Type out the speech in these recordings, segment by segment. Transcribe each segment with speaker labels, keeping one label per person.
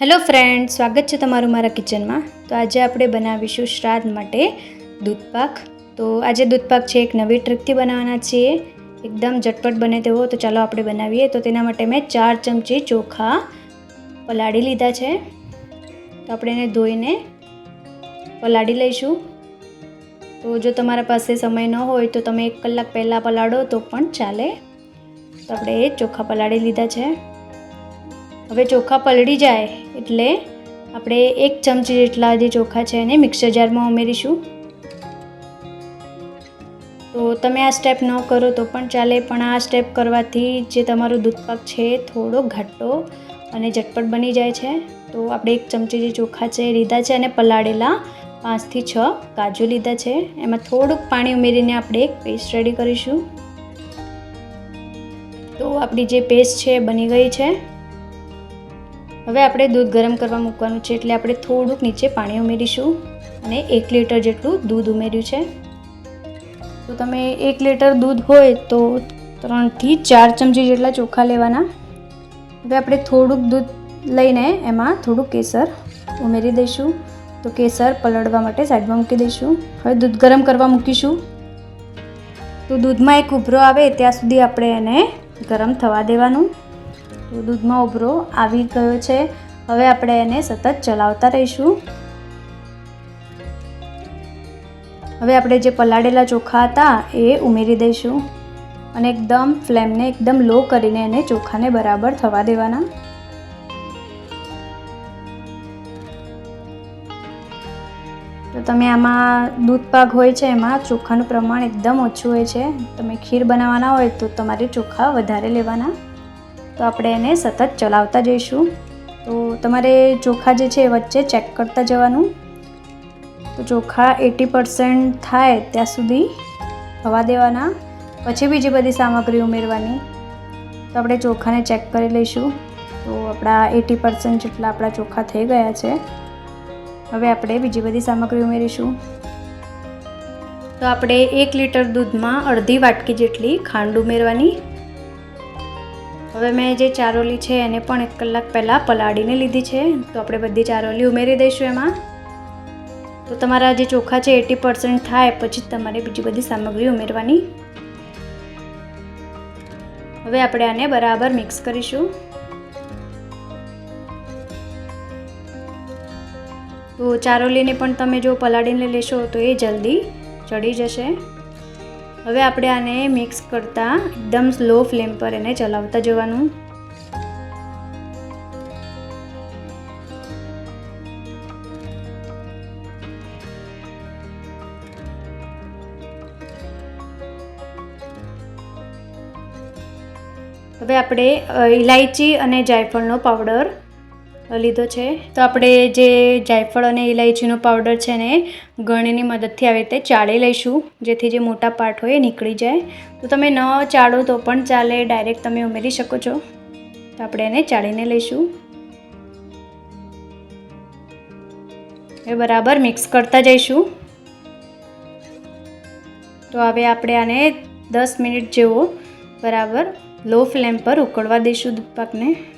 Speaker 1: Hello friend સ્વાગત છે તમારું મારા કિચનમાં તો આજે આપણે બનાવીશું શ્રાદ્ધ માટે દૂધપાક તો આજે દૂધપાક છે એક નવી ટ્રીકથી બનાવવાના છીએ. એકદમ ઝટપટ બને તેવો. તો ચાલો આપણે બનાવીએ. તો તેના માટે મેં ચાર ચમચી ચોખા પલાળી લીધા છે. તો આપણે એને ધોઈને પલાળી લઈશું. તો જો તમારા પાસે સમય ન હોય તો તમે એક કલાક પહેલાં પલાળો તો પણ ચાલે. તો આપણે એ ચોખા પલાળી લીધા છે. હવે ચોખા પલળી જાય. એટલે આપણે એક ચમચી જેટલા જે ચોખા છે એને મિક્સર જારમાં ઉમેરીશું. તો તમે આ સ્ટેપ ન કરો તો પણ ચાલે, પણ આ સ્ટેપ કરવાથી જે તમારો દૂધપાક છે થોડો ઘાટો અને ઝટપટ બની જાય છે. તો આપણે એક ચમચી જે ચોખા છે લીધા છે અને પલાળેલા પાંચથી છ કાજુ લીધા છે. એમાં થોડુંક પાણી ઉમેરીને આપણે એક પેસ્ટ રેડી કરીશું. તો આપણી જે પેસ્ટ છે બની ગઈ છે. હવે આપણે દૂધ ગરમ કરવા મૂકવાનું છે એટલે આપણે થોડુંક નીચે પાણી ઉમેરીશું અને એક લીટર જેટલું દૂધ ઉમેર્યું છે. તો તમે એક લીટર દૂધ હોય તો ત્રણથી ચાર ચમચી જેટલા ચોખા લેવાના. હવે આપણે થોડુંક દૂધ લઈને એમાં થોડુંક કેસર ઉમેરી દઈશું. તો કેસર પલળવા માટે સાઈડમાં મૂકી દઈશું. હવે દૂધ ગરમ કરવા મૂકીશું. તો દૂધમાં એક ઉભરો આવે ત્યાં સુધી આપણે એને ગરમ થવા દેવાનું. દૂધમાં ઉભરો, આવી ગયો છે. હવે આપણે એને સતત ચલાવતા રહીશું. હવે આપણે જે પલાળેલા ચોખા હતા એ ઉમેરી દઈશું. અને એકદમ ફ્લેમને એકદમ લો કરીને એને ચોખાને બરાબર થવા દેવાના. તો તમે આમાં દૂધ પાક હોય છે એમાં ચોખાનું પ્રમાણ એકદમ ઓછું હોય છે. તમે ખીર બનાવવાના હોય તો તમારે ચોખા વધારે લેવાના. તો આપણે એને સતત ચલાવતા જઈશું. તો તમારે ચોખા જે છે એ વચ્ચે ચેક કરતા જવાનું. તો ચોખા એટી પર્સન્ટ થાય ત્યાં સુધી થવા દેવાના. પછી બીજી બધી સામગ્રી ઉમેરવાની. તો આપણે ચોખાને ચેક કરી લઈશું. તો આપણા એટી પર્સન્ટ જેટલા આપણા ચોખા થઈ ગયા છે. હવે આપણે બીજી બધી સામગ્રી ઉમેરીશું. તો આપણે એક લીટર દૂધમાં અડધી વાટકી જેટલી ખાંડ ઉમેરવાની. હવે મેં જે ચારોલી છે એને પણ એક કલાક પહેલાં પલાળીને લીધી છે. તો આપણે બધી ચારોલી ઉમેરી દઈશું એમાં. તો તમારા જે ચોખા છે એટી પર્સન્ટ થાય, પછી તમારે બીજી બધી સામગ્રી ઉમેરવાની. હવે આપણે આને બરાબર મિક્સ કરીશું. તો ચારોલીને પણ તમે જો પલાળીને લેશો તો એ જલ્દી ચડી જશે. હવે આપણે આને મિક્સ કરતાં એકદમ સ્લો ફ્લેમ પર એને ચલાવતા જવાનું. હવે આપણે ઇલાયચી અને જાયફળનો પાવડર લીધો છે. તો આપણે જે જાયફળ અને ઇલાયચીનો પાવડર છે ને ગળણીની મદદથી આવી રીતે ચાળી લઈશું, જેથી જે મોટા પાર્ટ હોય એ નીકળી જાય. તો તમે ન ચાળો તો પણ ચાલે ડાયરેક્ટ તમે ઉમેરી શકો છો. તો આપણે એને ચાળીને લઈશું. એ બરાબર મિક્સ કરતા જઈશું. તો હવે આપણે આને દસ મિનિટ જેવો બરાબર લો ફ્લેમ પર ઉકળવા દઈશું દૂધપાકને.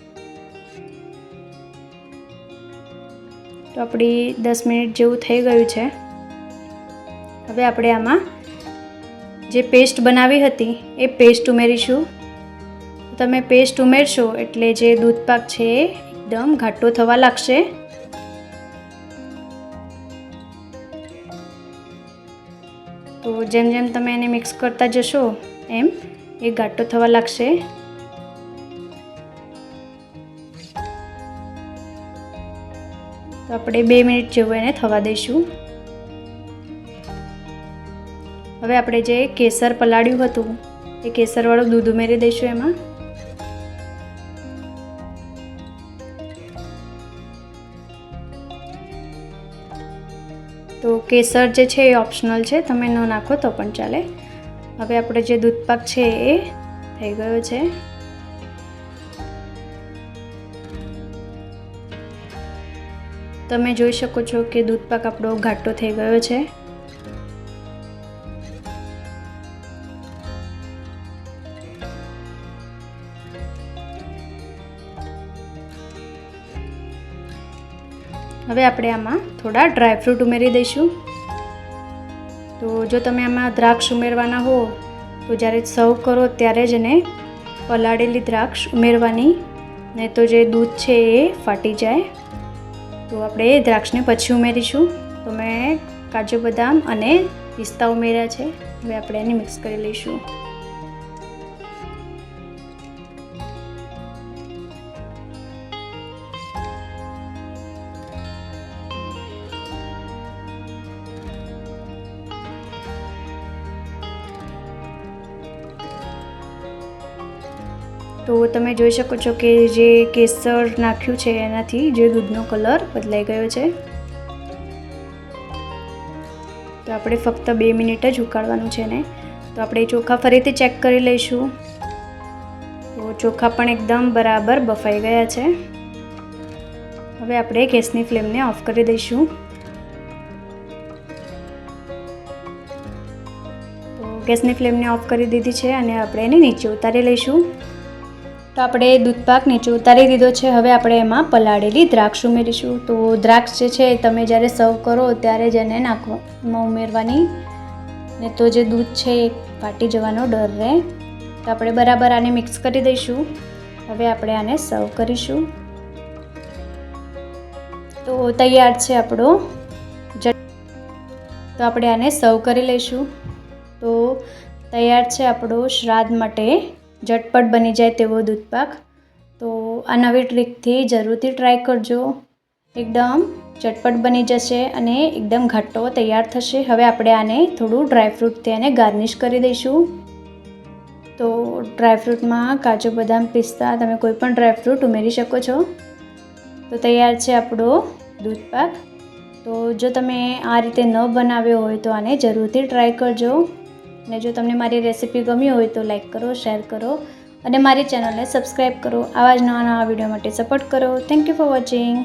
Speaker 1: તો આપણી દસ મિનિટ જેવું થઈ ગયું છે. હવે આપણે આમાં જે પેસ્ટ બનાવી હતી, એ પેસ્ટ ઉમેરીશું. તમે પેસ્ટ ઉમેરશો એટલે જે દૂધપાક છે એ એકદમ ઘાટો થવા લાગશે. તો જેમ જેમ તમે એને મિક્સ કરતા જશો, એમ એ ઘાટો થવા લાગશે. આપણે બે મિનિટ જેવું એને થવા દઈશું. હવે આપણે જે કેસર પલાળ્યું હતું, એ કેસરવાળું દૂધ ઉમેરી દઈશું એમાં. તો કેસર જે છે એ ઓપ્શનલ છે, તમે ન નાખો તો પણ ચાલે. હવે આપણે જે દૂધપાક છે એ થઈ ગયો છે. તમે જોઈ શકો છો કે દૂધપાક આપણો ઘાટો થઈ ગયો છે. હવે આપણે આમાં થોડા ડ્રાયફ્રૂટ ઉમેરી દઈશું. તો જો તમે આમાં દ્રાક્ષ ઉમેરવાના હો, તો જ્યારે સર્વ કરો ત્યારે જ એને પલાળેલી દ્રાક્ષ ઉમેરવાની, નહીં તો જે દૂધ છે એ ફાટી જાય. તો આપણે દ્રાક્ષને પછી ઉમેરીશું. તો મેં કાજુ બદામ અને પિસ્તા ઉમેર્યા છે. હવે આપણે એને મિક્સ કરી લઈશું. તો તમે જોઈ શકો છો કે જે કેસર નાખ્યું છે એનાથી જે દૂધનો કલર બદલાઈ ગયો છે. તો આપણે ફક્ત બે મિનિટ જ ઉકાળવાનું છે ને તો આપણે ચોખા ફરીથી ચેક કરી લઈશું. તો ચોખા પણ એકદમ બરાબર બફાઈ ગયા છે. હવે આપણે ગેસની ફ્લેમને ઓફ કરી દઈશું. તો ગેસની ફ્લેમને ઓફ કરી દીધી છે અને આપણે એને નીચે ઉતારી લઈશું. તો આપણે દૂધપાક નીચે ઉતારી દીધો છે. હવે આપણે એમાં પલાળેલી દ્રાક્ષ ઉમેરીશું. તો દ્રાક્ષ જે છે તમે જ્યારે સર્વ કરો ત્યારે જ એને નાખવામાં ઉમેરવાની. ને તો જે દૂધ છે એ ફાટી જવાનો ડર રહે. તો આપણે બરાબર આને મિક્સ કરી દઈશું. હવે આપણે આને સર્વ કરીશું. તો તૈયાર છે આપણો તો આપણે આને સર્વ કરી લઈશું. તો તૈયાર છે આપણો શ્રાદ્ધ માટે ઝટપટ બની જાય તેવો દૂધપાક. તો આ નવી ટ્રીકથી જરૂરથી ટ્રાય કરજો. એકદમ ઝટપટ બની જશે અને એકદમ ઘાટો તૈયાર થશે. હવે આપણે આને થોડું ડ્રાયફ્રૂટથી આને ગાર્નિશ કરી દઈશું. તો ડ્રાયફ્રૂટમાં કાજુ બદામ પિસ્તા તમે કોઈ પણ ડ્રાયફ્રૂટ ઉમેરી શકો છો. તો તૈયાર છે આપણો દૂધપાક. તો જો તમે આ રીતે ન બનાવ્યો હોય તો આને જરૂરથી ટ્રાય કરજો. અને જો તમને મારી રેસિપી ગમી હોય તો લાઈક કરો, શેર કરો અને મારી ચેનલને સબસ્ક્રાઈબ કરો. આવા જ નવા નવા વીડિયો માટે સપોર્ટ કરો. Thank you for watching